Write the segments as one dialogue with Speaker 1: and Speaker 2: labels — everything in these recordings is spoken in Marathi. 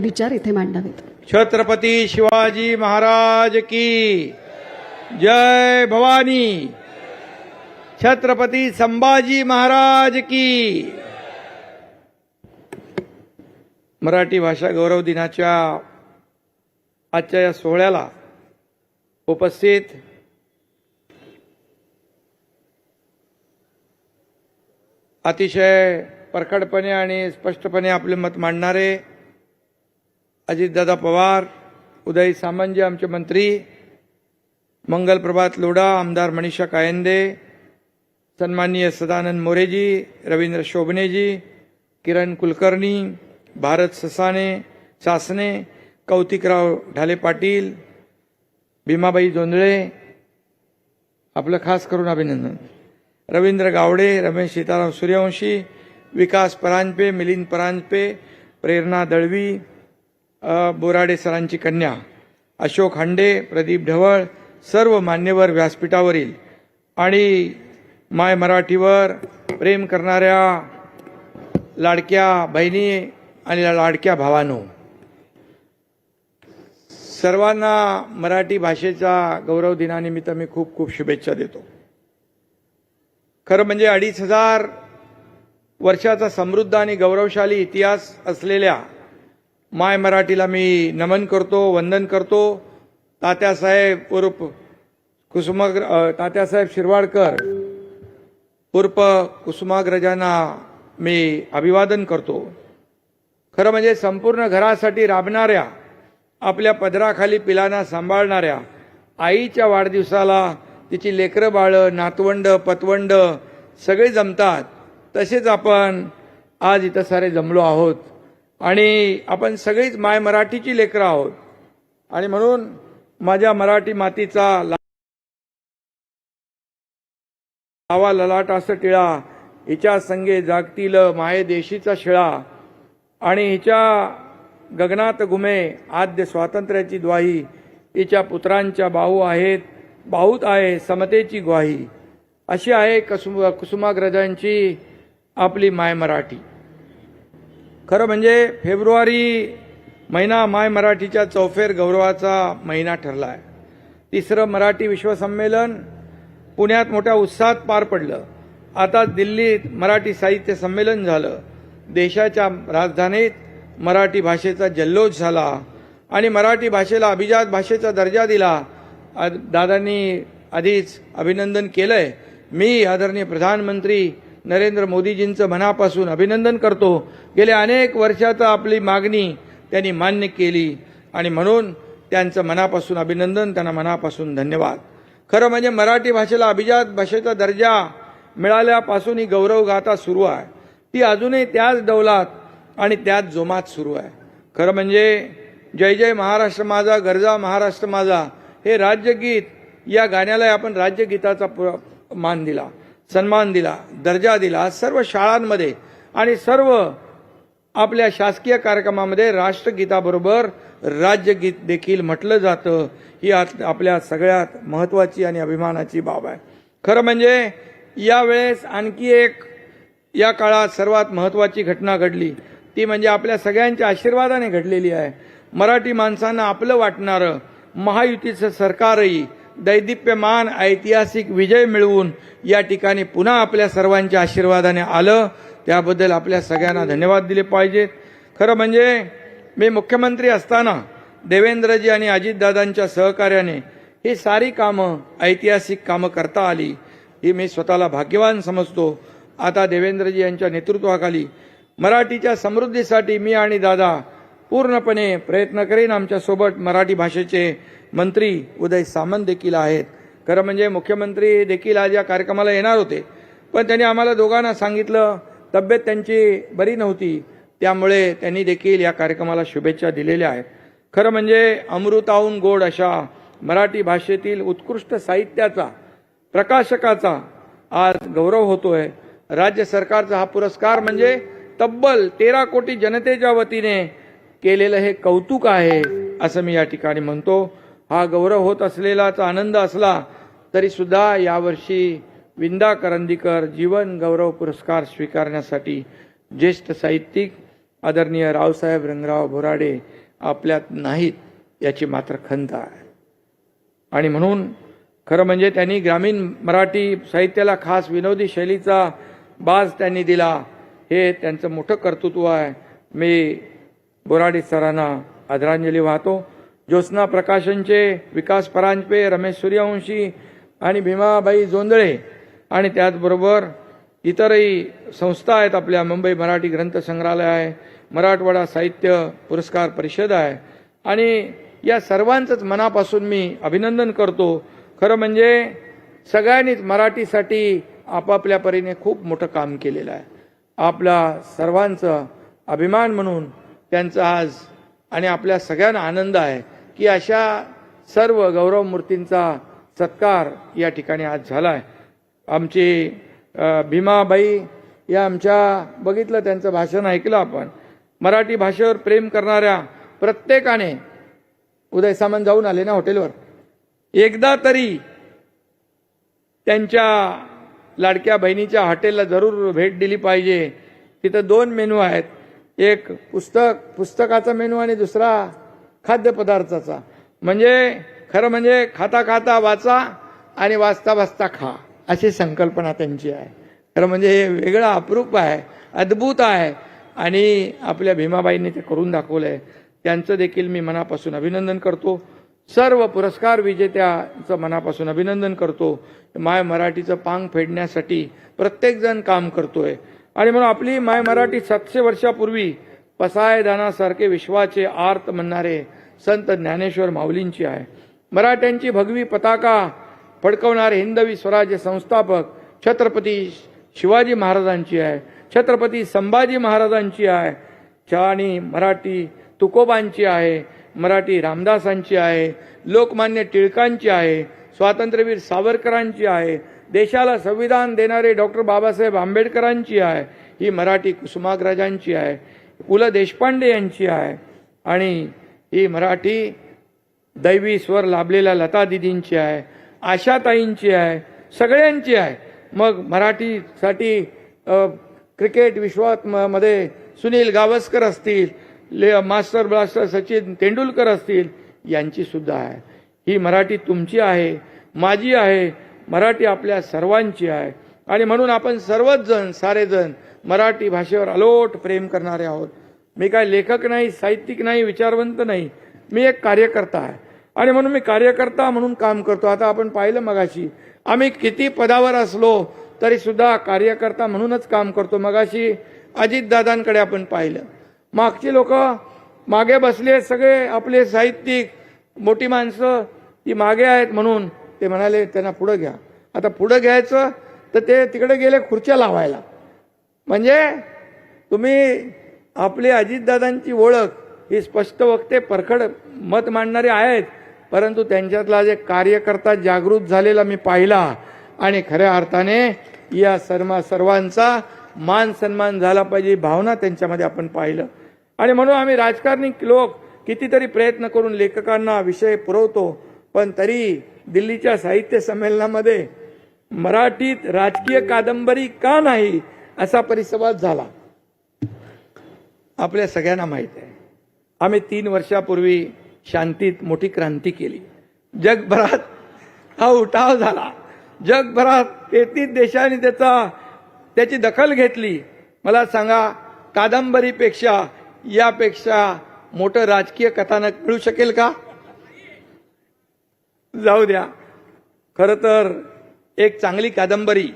Speaker 1: विचार इथे मांडावेत.
Speaker 2: छत्रपती शिवाजी महाराज की जय भवानी. छत्रपती संभाजी महाराज की. मराठी भाषा गौरव दिनाच्या आजच्या या सोहळ्याला उपस्थित अतिशय परखडपणे आणि स्पष्टपणे आपले मत मांडणारे अजितदादा पवार उदय सामंत आमचे मंत्री मंगल प्रभात लोढा आमदार मनीषा कायंदे सन्माननीय सदानंद मोरेजी रवींद्र शोभनेजी किरण कुलकर्णी भारत ससाने सासने कौतिकराव ढाले पाटील भीमाबाई जोंधळे आपलं खास करून अभिनंदन. रवींद्र गावडे रमेश सीताराम सूर्यवंशी विकास परांजपे मिलिंद परांजपे प्रेरणा दळवी बोराडे सरांची कन्या अशोक हांडे प्रदीप ढवळ सर्व मान्यवर व्यासपीठावरील आणि माय मराठीवर प्रेम करणाऱ्या लाडक्या बहिणी आणि लाडक्या भावानो सर्वांना मराठी भाषेचा गौरव दिनानिमित्त मी खूप खूप शुभेच्छा देतो. खरं म्हणजे अडीच हजार वर्षाचा समृद्ध आणि गौरवशाली इतिहास असलेल्या माय मराठीला मी नमन करतो वंदन करतो. तात्यासाहेब उर्फ कुसुमाग्र तात्यासाहेब शिरवाडकर उर्फ कुसुमाग्रजांना मी अभिवादन करतो. खरं म्हणजे संपूर्ण घरासाठी राबणाऱ्या आपल्या पदराखाली पिलांना सांभाळणाऱ्या आईच्या वाढदिवसाला तिची लेकरं बाळं नातवंड पतवंड सगळे जमतात. तसेच आपण आज इथं सारे जमलो आहोत. आणि आपण सगळीच माय मराठीची लेकरं आहोत. आणि म्हणून माझ्या मराठी मातीचा लावा ललाटास टिळा हिच्या संगे जागतील माये देशीचा शिळा. आणि हिच्या गगनात घुमे आद्य स्वातंत्र्याची द्वाही हिच्या पुत्रांच्या बाहू आहेत बाहूत आहे समतेची ग्वाही. अशी आहे कसु कुसुमाग्रजांची आपली माय मराठी. खरं म्हणजे फेब्रुवारी महिना माय मराठीच्या चौफेर गौरवाचा महिना ठरला आहे तिसरं मराठी विश्वसंमेलन पुण्यात मोठ्या उत्साहात पार पडलं. आता दिल्लीत मराठी साहित्य संमेलन झालं. देशाच्या राजधानीत मराठी भाषेचा जल्लोष झाला आणि मराठी भाषेला अभिजात भाषेचा दर्जा दिला. दादांनी आधीच अभिनंदन केलंय. मी आदरणीय प्रधानमंत्री नरेंद्र मोदीजींचं मनापासून अभिनंदन करतो. गेल्या अनेक वर्षाचा आपली मागणी त्यांनी मान्य केली आणि म्हणून त्यांचं मनापासून अभिनंदन त्यांना मनापासून धन्यवाद. खरं म्हणजे मराठी भाषेला अभिजात भाषेचा दर्जा मिळाल्यापासून ही गौरव गाथा सुरू आहे. ती अजूनही त्याच डौलात आणि त्याच जोमात सुरू आहे. खरं म्हणजे जय जय महाराष्ट्र माझा गरजा महाराष्ट्र माझा हे राज्यगीत या गाण्याला आपण राज्यगीताचा पुर- मान दिला. सन्मान दिला दर्जा दिला सर्व शाळांमध्ये आणि सर्व आपल्या शासकीय कार्यक्रमामध्ये राष्ट्रगीताबरोबर राज्यगीत देखील म्हटलं जातं. ही आत- आपल्या सगळ्यात महत्त्वाची आणि अभिमानाची बाब आहे. खरं म्हणजे यावेळेस आणखी एक या काळात सर्वात महत्त्वाची घटना घडली. ती म्हणजे आपल्या सगळ्यांच्या आशीर्वादाने घडलेली आहे. मराठी माणसांना आपलं वाटणारं महायुतीचं सरकारही दैदिप्यमान ऐतिहासिक विजय मिळवून या ठिकाणी पुन्हा आपल्या सर्वांच्या आशीर्वादाने आलं. त्याबद्दल आपल्या सगळ्यांना धन्यवाद दिले पाहिजेत खरं म्हणजे मी मुख्यमंत्री असताना देवेंद्रजी आणि अजितदादांच्या सहकार्याने ही सारी कामं ऐतिहासिक कामं करता आली. ही मी स्वतःला भाग्यवान समजतो. आता देवेंद्रजी यांच्या नेतृत्वाखाली मराठीच्या समृद्धीसाठी मी आणि दादा पूर्णपणे प्रयत्न करेन आमच्यासोबत मराठी भाषेचे मंत्री उदय सामंत देखील आहेत. खरं म्हणजे मुख्यमंत्री देखील आज या कार्यक्रमाला येणार होते. पण त्यांनी आम्हाला दोघांना सांगितलं तब्येत त्यांची बरी नव्हती. त्यामुळे त्यांनी देखील या कार्यक्रमाला शुभेच्छा दिलेल्या आहेत. खरं म्हणजे अमृताहून गोड अशा मराठी भाषेतील उत्कृष्ट साहित्याचा प्रकाशकाचा आज गौरव होतोय. राज्य सरकारचा हा पुरस्कार म्हणजे तब्बल तेरा कोटी जनतेच्या वतीने केलेलं हे कौतुक आहे असं मी या ठिकाणी म्हणतो. हा गौरव होत असलेलाचा आनंद असला तरी सुद्धा यावर्षी विंदा करंदीकर जीवन गौरव पुरस्कार स्वीकारण्यासाठी ज्येष्ठ साहित्यिक आदरणीय रावसाहेब रंगराव बोराडे आपल्यात नाहीत याची मात्र खंत आहे. आणि म्हणून खरं म्हणजे त्यांनी ग्रामीण मराठी साहित्याला खास विनोदी शैलीचा बाज त्यांनी दिला हे त्यांचं मोठं कर्तृत्व आहे. मी बोराडे सरांना आदरांजली वाहतो. ज्योत्स्ना प्रकाशनचे विकास परांजपे रमेश सूर्यवंशी आणि भीमाबाई जोंदळे आणि त्याचबरोबर इतरही संस्था आहेत आपल्या. मुंबई मराठी ग्रंथ संग्रहालय आहे मराठवाडा साहित्य पुरस्कार परिषद आहे. आणि या सर्वांचंच मनापासून मी अभिनंदन करतो. खरं म्हणजे सगळ्यांनीच मराठीसाठी आपापल्या परीने खूप मोठं काम केलेलं आहे. आपला सर्वांचं अभिमान म्हणून त्यांचा आज आणि आपल्या सगळ्यांना आनंद आहे. की अशा सर्व गौरव मूर्तींचा सत्कार या ठिकाणी आज झाला आहे आमची भीमाबाई या आमच्या बघितलं त्यांचं भाषण ऐकलं आपण. मराठी भाषेवर प्रेम करणाऱ्या प्रत्येकाने उदय सामंत जाऊन आले ना हॉटेलवर? एकदा तरी त्यांच्या लाडक्या बहिणीच्या हॉटेलला जरूर भेट दिली पाहिजे. तिथं दोन मेनू आहेत. एक पुस्तक पुस्तकाचा मेनू आणि दुसरा खाद्यपदार्थाचा. म्हणजे खरं म्हणजे खाता खाता वाचा आणि वाचता वाचता खा अशी संकल्पना त्यांची आहे. खरं म्हणजे हे वेगळं अप्रूप आहे अद्भुत आहे. आणि आपल्या भीमाबाईंनी ते करून दाखवलं आहे त्यांचं देखील मी मनापासून अभिनंदन करतो. सर्व पुरस्कार विजेत्याचं मनापासून अभिनंदन करतो. माय मराठीचं पांग फेडण्यासाठी प्रत्येकजण काम करतोय. आणि म्हणून आपली माय मराठी सातशे वर्षापूर्वी पसायदानासारखे विश्वाचे आर्त म्हणणारे संत ज्ञानेश्वर माऊलींची आहे. मराठ्यांची भगवी पताका फडकवणारे हिंदवी स्वराज्य संस्थापक छत्रपती शिवाजी महाराजांची आहे. छत्रपती संभाजी महाराजांची आहे. छाणी मराठी तुकोबांची आहे. मराठी रामदासांची आहे. लोकमान्य टिळकांची आहे. स्वातंत्र्यवीर सावरकरांची आहे. देशाला संविधान देणारे डॉक्टर बाबासाहेब आंबेडकरांची आहे. ही मराठी कुसुमाग्रजांची आहे. पु ल देशपांडे यांची आहे. आणि ही मराठी दैवी स्वर लाभलेल्या लता दिदींची आहे आशाताईंची आहे सगळ्यांची आहे. मग मराठीसाठी क्रिकेट विश्वात म- मध्ये सुनील गावस्कर असतील ले मास्टर ब्लास्टर सचिन तेंडुलकर असतील यांची सुद्धा आहे. ही मराठी तुमची आहे माझी आहे मराठी आपल्या सर्वांची आहे. आणि म्हणून आपण सर्वच जण सारेजण मराठी भाषेवर अलोट प्रेम करणारे आहोत. मी काय लेखक नाही साहित्यिक नाही विचारवंत नाही. मी एक कार्यकर्ता आहे. आणि म्हणून मी कार्यकर्ता म्हणून काम करतो. आता आपण पाहिलं मगाशी आम्ही किती पदावर असलो तरी सुद्धा कार्यकर्ता म्हणूनच काम करतो. मगाशी अजितदादांकडे आपण पाहिलं. मागची लोक मागे बसले सगळे आपले साहित्यिक मोठी माणसं ती मागे आहेत म्हणून ते म्हणाले त्यांना पुढं घ्या. आता पुढं घ्यायचं तर ते तिकडे गेले खुर्च्या लावायला. म्हणजे तुम्ही आपली अजितदादांची ओळख ही स्पष्ट वक्ते परखड मत मांडणारे आहेत परंतु त्यांच्यातला जे कार्यकर्ता जागृत झालेला मी पाहिला आणि खऱ्या अर्थाने या सर्व सर्वांचा मान सन्मान झाला पाहिजे भावना त्यांच्यामध्ये आपण पाहिलं. आणि म्हणून आम्ही राजकारणी लोक कितीतरी प्रयत्न करून लेखकांना विषय पुरवतो पण तरी दिल्लीच्या साहित्य संमेलनामध्ये मराठीत राजकीय कादंबरी का नाही असा परिसंवाद झाला. आपल्या सगळ्यांना माहीत आहे. आम्ही तीन वर्षापूर्वी शांतीत मोठी क्रांती केली. जगभरात हा उठाव झाला. जगभरात तेहतीस देशांनी त्याचा त्याची दखल घेतली. मला सांगा कादंबरीपेक्षा यापेक्षा मोठं राजकीय कथानक मिळू शकेल का? जाऊ द्या. खरं तर एक चांगली कादंबरी.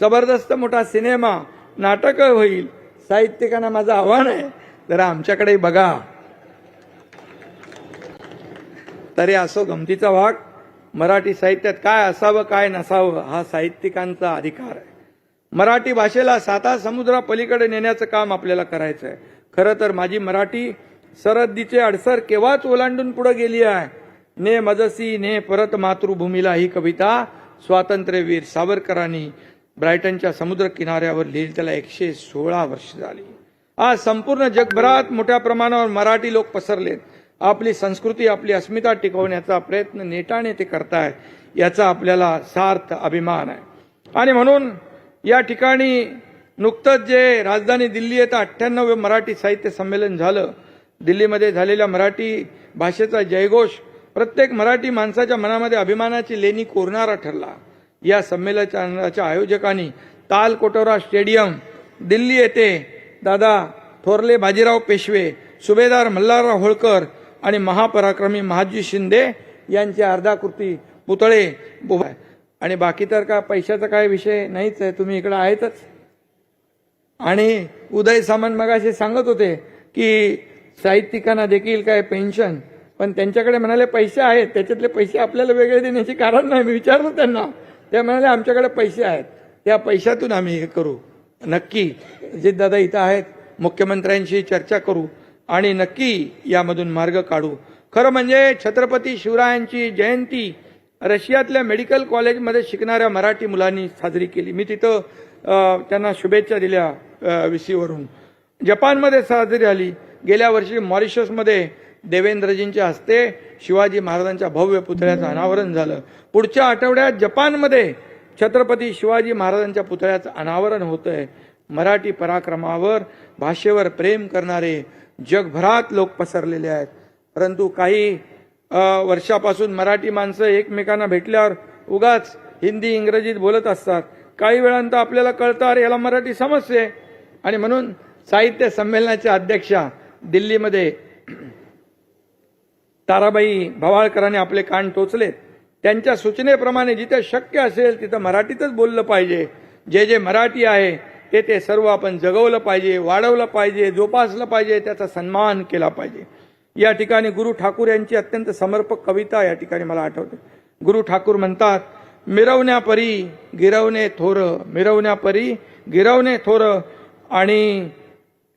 Speaker 2: जबरदस्त मोठा सिनेमा नाटक होईल. साहित्यिकांना माझं आव्हान आहे. जरा आमच्याकडे बघा. तरी असो गमतीचा भाग मराठी साहित्यात काय असावं काय नसावं हा साहित्यिकांचा अधिकार आहे. मराठी भाषेला साता समुद्रा पलीकडे नेण्याचं काम आपल्याला करायचं आहे. खरं तर माझी मराठी सरहद्दीचे अडसर केव्हाच ओलांडून पुढे गेली आहे? ने मजसी ने परत मातृभूमीला ही कविता. स्वातंत्र्यवीर सावरकरांनी ब्रायटनच्या समुद्र किनाऱ्यावर लिहिली त्याला एकशे सोळा वर्ष झाली. आज संपूर्ण जगभरात मोठ्या प्रमाणावर मराठी लोक पसरलेत. आपली संस्कृती आपली अस्मिता टिकवण्याचा प्रयत्न नेटाने ते करतायत याचा आपल्याला सार्थ अभिमान आहे. आणि म्हणून या ठिकाणी नुकतंच जे राजधानी दिल्ली येतं अठ्ठ्याण्णव मराठी साहित्य संमेलन झालं. दिल्लीमध्ये झालेल्या मराठी भाषेचा जयघोष प्रत्येक मराठी माणसाच्या मनामध्ये अभिमानाची लेणी कोरणारा ठरला. या संमेलनाच्या आयोजकांनी ताल कोटोरा स्टेडियम दिल्ली येथे दादा थोरले बाजीराव पेशवे सुभेदार मल्हारराव होळकर आणि महापराक्रमी महाजी शिंदे यांचे अर्धाकृती पुतळे आणि बाकी तर का पैशाचा काय विषय नाहीच आहे तुम्ही इकडं आहेतच. आणि उदय सामंत मगाशी सांगत होते की साहित्यिकांना देखील काय पेन्शन पण त्यांच्याकडे म्हणाले पैसे आहेत त्याच्यातले पैसे आपल्याला वेगळे देण्याचे कारण नाही. मी विचारलं त्यांना. ते म्हणाले आमच्याकडे पैसे आहेत. त्या पैशातून आम्ही हे करू. नक्की जे दादा इथं आहेत. मुख्यमंत्र्यांशी चर्चा करू आणि नक्की यामधून मार्ग काढू. खरं म्हणजे छत्रपती शिवरायांची जयंती रशियातल्या मेडिकल कॉलेजमध्ये शिकणाऱ्या मराठी मुलांनी साजरी केली. मी तिथं त्यांना शुभेच्छा दिल्या विसीवरून जपानमध्ये साजरी झाली. गेल्या वर्षी मॉरिशसमध्ये देवेंद्रजींच्या हस्ते शिवाजी महाराजांच्या भव्य पुतळ्याचं अनावरण झालं. पुढच्या आठवड्यात जपानमध्ये छत्रपती शिवाजी महाराजांच्या पुतळ्याचं अनावरण होतंय. मराठी पराक्रमावर भाषेवर प्रेम करणारे जगभरात लोक पसरलेले आहेत. परंतु काही वर्षापासून मराठी माणसं एकमेकांना भेटल्यावर उगाच हिंदी इंग्रजीत बोलत असतात. काही वेळांत आपल्याला कळतं अरे याला मराठी समजते. आणि म्हणून साहित्य संमेलनाच्या अध्यक्षा दिल्लीमध्ये ताराबाई भवाळकरांनी आपले कान टोचलेत. त्यांच्या सूचनेप्रमाणे जिथे शक्य असेल तिथं मराठीतच बोललं पाहिजे. जे जे मराठी आहे ते ते सर्व आपण जगवलं पाहिजे वाढवलं पाहिजे जोपासलं पाहिजे त्याचा सन्मान केला पाहिजे. या ठिकाणी गुरु ठाकूर यांची अत्यंत समर्पक कविता या ठिकाणी मला आठवते. गुरु ठाकूर म्हणतात मिरवण्यापरी गिरवणे थोर मिरवण्यापरी गिरवणे थोर आणि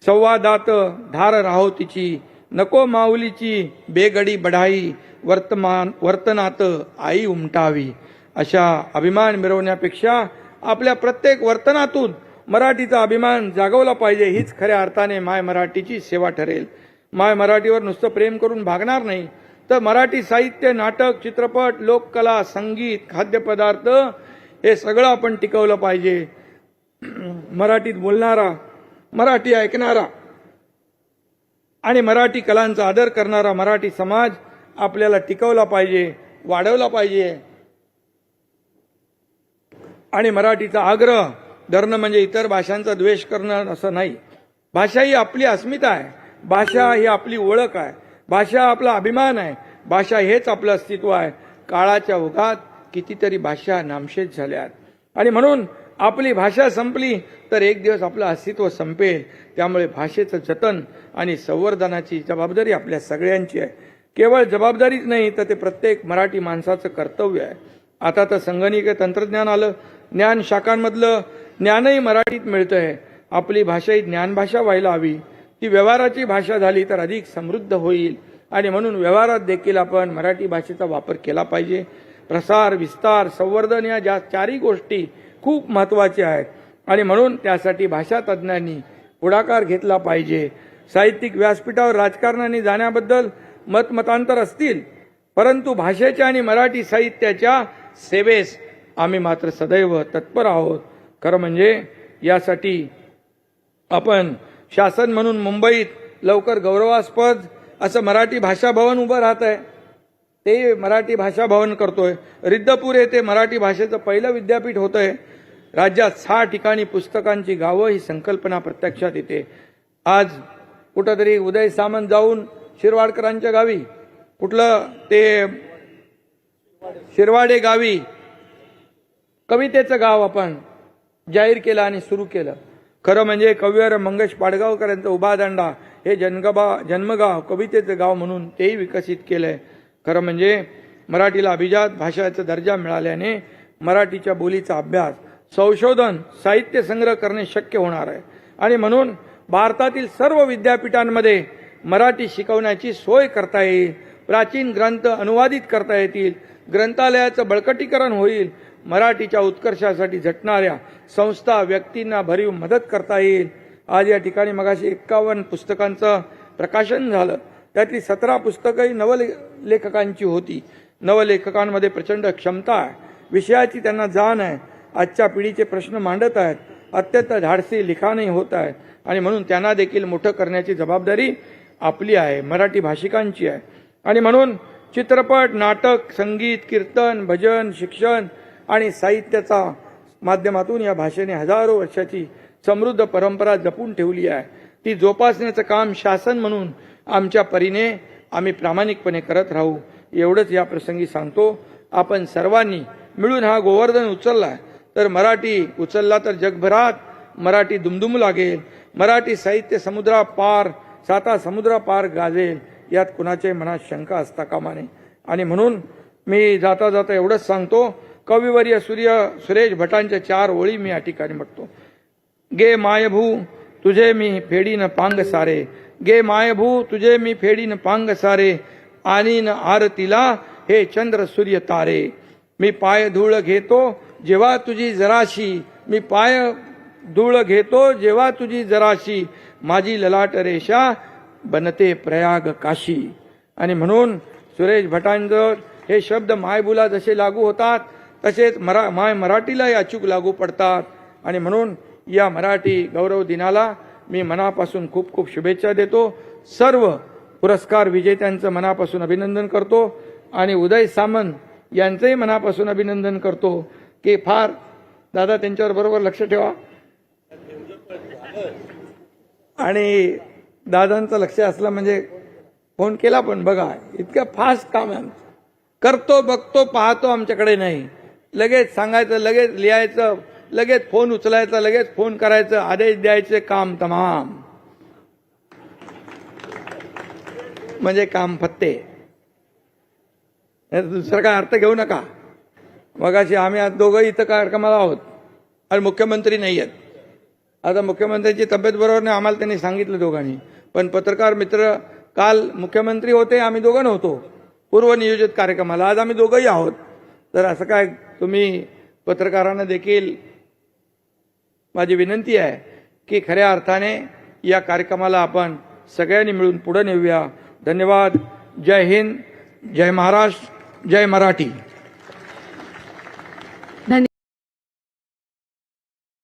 Speaker 2: संवादात धार राहो तिची. नको माऊलीची बेगडी बढाई वर्तमान वर्तनात आई उमटावी. अशा अभिमान मिरवण्यापेक्षा आपल्या प्रत्येक वर्तनातून मराठीचा अभिमान जागवला पाहिजे हीच खऱ्या अर्थाने माय मराठीची सेवा ठरेल. माय मराठीवर नुसतं प्रेम करून भागणार नाही तर मराठी साहित्य नाटक चित्रपट लोककला संगीत खाद्यपदार्थ हे सगळं आपण टिकवलं पाहिजे. मराठीत बोलणारा मराठी ऐकणारा आणि मराठी कलांचा आदर करणारा मराठी समाज आपल्याला टिकवला पाहिजे वाढवला पाहिजे. आणि मराठीचा आग्रह धरणं म्हणजे इतर भाषांचा द्वेष करणं असं नाही. भाषा ही आपली अस्मिता आहे. भाषा ही आपली ओळख आहे. भाषा आपला अभिमान आहे. भाषा हेच आपलं अस्तित्व आहे. काळाच्या ओघात कितीतरी भाषा नामशेष झाल्या आहेत. आणि म्हणून आपली भाषा संपली तर एक दिवस आपलं अस्तित्व संपेल. त्यामुळे भाषेचं जतन आणि संवर्धनाची जबाबदारी आपल्या सगळ्यांची आहे. केवळ जबाबदारीच नाही तर ते प्रत्येक मराठी माणसाचं कर्तव्य आहे. आता तर संगणकीय तंत्रज्ञान आलं. ज्ञान शाखांमधलं ज्ञानही मराठीत मिळतं आहे आपली भाषा ही ज्ञानभाषा व्हायला हवी. ती व्यवहाराची भाषा झाली तर अधिक समृद्ध होईल. आणि म्हणून व्यवहारात देखील आपण मराठी भाषेचा वापर केला पाहिजे. प्रसार विस्तार संवर्धन या ज्या चारही गोष्टी खूप महत्त्वाच्या आहेत. आणि म्हणून त्यासाठी भाषा तज्ज्ञांनी पुढाकार घेतला पाहिजे. साहित्यिक व्यासपीठावर राजकारणाने जाण्याबद्दल मतमतांतर असतील परंतु भाषेच्या आणि मराठी साहित्याच्या सेवेस आम्ही मात्र सदैव तत्पर आहोत. खरं म्हणजे यासाठी आपण शासन म्हणून मुंबईत लवकर गौरवास्पद असं मराठी भाषा भवन उभं राहत आहे. ते मराठी भाषा भवन करतोय. रिद्धपूर येथे मराठी भाषेचं पहिलं विद्यापीठ होतंय राज्यात सहा ठिकाणी पुस्तकांची गावं ही संकल्पना प्रत्यक्षात येते. आज कुठंतरी उदय सामंत जाऊन शिरवाडकरांच्या गावी कुठलं ते शिरवाडे गावी कवितेचं गाव आपण जाहीर केलं आणि सुरू केलं. खरं म्हणजे कविवर मंगेश पाडगावकरांचं उभादांडा हे जन्मबा जन्मगाव कवितेचं गाव म्हणून तेही विकसित केलंय. खरं म्हणजे मराठीला अभिजात भाषाचा दर्जा मिळाल्याने मराठीच्या बोलीचा अभ्यास संशोधन साहित्य संग्रह करणे शक्य होणार आहे. आणि म्हणून भारतातील सर्व विद्यापीठांमध्ये मराठी शिकवण्याची सोय करता येईल प्राचीन ग्रंथ अनुवादित करता येतील ग्रंथालयाचं बळकटीकरण होईल मराठीच्या उत्कर्षासाठी झटणाऱ्या संस्था व्यक्तींना भरीव मदत करता येईल. आज या ठिकाणी मगाशी एक्कावन्न पुस्तकांचं प्रकाशन झालं. त्यातली सतरा पुस्तकंही नवलेखकांची होती. नवलेखकांमध्ये प्रचंड क्षमता आहे. विषयाची त्यांना जाण आहे. आजच्या पिढीचे प्रश्न मांडत आहेत. अत्यंत धाडसी लिखाणही होत आहेत. आणि म्हणून त्यांना देखील मोठं करण्याची जबाबदारी आपली आहे मराठी भाषिकांची आहे. आणि म्हणून चित्रपट नाटक संगीत कीर्तन भजन शिक्षण आणि साहित्याचा माध्यमातून या भाषेने हजारो वर्षाची समृद्ध परंपरा जपून ठेवली आहे. ती जोपासण्याचं काम शासन म्हणून आमच्या परीने आम्ही प्रामाणिकपणे करत राहू एवढंच या प्रसंगी सांगतो. आपण सर्वांनी मिळून हा गोवर्धन उचलला तर मराठी उचलला तर जगभरात मराठी दुमदुमू लागेल. मराठी साहित्य समुद्रापार साता समुद्रापार गाजेल यात कुणाच्याही मनात शंका असता कामा नये. आणि म्हणून मी जाता जाता एवढंच सांगतो कविवर्य सूर्य सुरेश भटांच्या चार ओळी मी या ठिकाणी म्हणतो गे मायभू तुझे मी फेडीन पांग सारे. गे मायभू तुझे मी फेडीन पांग सारे. आणि न आरतीला हे चंद्र सूर्य तारे. मी पाय धूळ घेतो जेव्हा तुझी जराशी. मी पाय धूळ घेतो जेव्हा तुझी जराशी माझी ललाट रेषा बनते प्रयाग काशी. आणि म्हणून सुरेश भटांजर हे शब्द मायबुला जसे लागू होतात तसेच मरा माय मराठीलाही अचूक लागू पडतात. आणि म्हणून या मराठी गौरव दिनाला मी मनापासून खूप खूप शुभेच्छा देतो. सर्व पुरस्कार विजेत्यांचं मनापासून अभिनंदन करतो. आणि उदय सामंत यांचंही मनापासून अभिनंदन करतो. की फार दादा त्यांच्यावर बरोबर लक्ष ठेवा. आणि दादांचं लक्ष असलं म्हणजे फोन केला पण बघा इतकं फास्ट काम आहे आमचं. करतो बघतो पाहतो आमच्याकडे नाही. लगेच सांगायचं लगेच लिहायचं लगेच फोन उचलायचा लगेच फोन करायचं आदेश द्यायचे काम तमाम. म्हणजे काम फत्ते. याचा दुसरा काय अर्थ घेऊ नका. मगाशी आम्ही आज दोघं इथं कार्यक्रमाला आहोत. आणि मुख्यमंत्री नाही आहेत. आता मुख्यमंत्र्यांची तब्येत बरोबर नाही आम्हाला त्यांनी सांगितलं दोघांनी. पण पत्रकार मित्र काल मुख्यमंत्री होते आम्ही दोघं नव्हतो. पूर्वनियोजित कार्यक्रमाला. आज आम्ही दोघंही आहोत. तर असं काय तुम्ही पत्रकारांना देखील माझी विनंती आहे की खऱ्या अर्थाने या कार्यक्रमाला आपण सगळ्यांनी मिळून पुढे नेऊया. धन्यवाद. जय हिंद. जय महाराष्ट्र. जय मराठी.